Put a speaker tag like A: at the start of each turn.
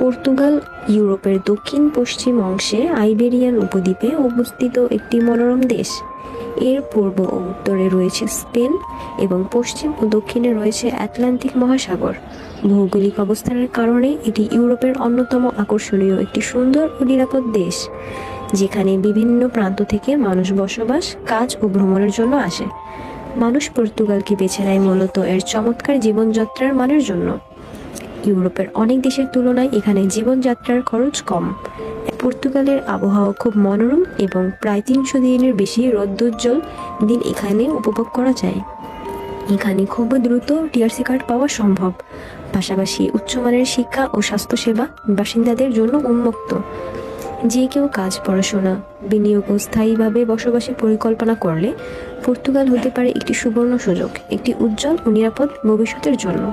A: Portugal, ইউরোপের দক্ষিণ পশ্চিম অংশে আইবেরিয়ান উপদ্বীপে অবস্থিত একটি মনোরম দেশ। এর পূর্ব ও উত্তরে রয়েছে স্পেন এবং পশ্চিম ও দক্ষিণে রয়েছে আটলান্টিক মহাসাগর। ভৌগোলিক অবস্থানের কারণে এটি ইউরোপের অন্যতম আকর্ষণীয় একটি সুন্দর ও নিরাপদ দেশ, যেখানে বিভিন্ন প্রান্ত থেকে মানুষ বসবাস, কাজ ও ভ্রমণের জন্য আসে। মানুষ পর্তুগালকে বেছে নেয় মূলত এর চমৎকার জীবনযাত্রার মানের জন্য। ইউরোপের অনেক দেশের তুলনায় এখানে জীবনযাত্রার খরচ কম। পর্তুগালের আবহাওয়া খুব মনোরম এবং প্রায় তিনশো দিনের বেশি রৌদ্রোজ্জ্বল দিন এখানে উপভোগ করা যায়। এখানে খুব দ্রুত টিআরসি কার্ড পাওয়া সম্ভব। পাশাপাশি উচ্চমানের শিক্ষা ও স্বাস্থ্যসেবা বাসিন্দাদের জন্য উন্মুক্ত। যে কেউ কাজ, পড়াশোনা, বিনিয়োগ ও স্থায়ীভাবে বসবাসের পরিকল্পনা করলে পর্তুগাল হতে পারে একটি সুবর্ণ সুযোগ, একটি উজ্জ্বল ও নিরাপদ ভবিষ্যতের জন্য।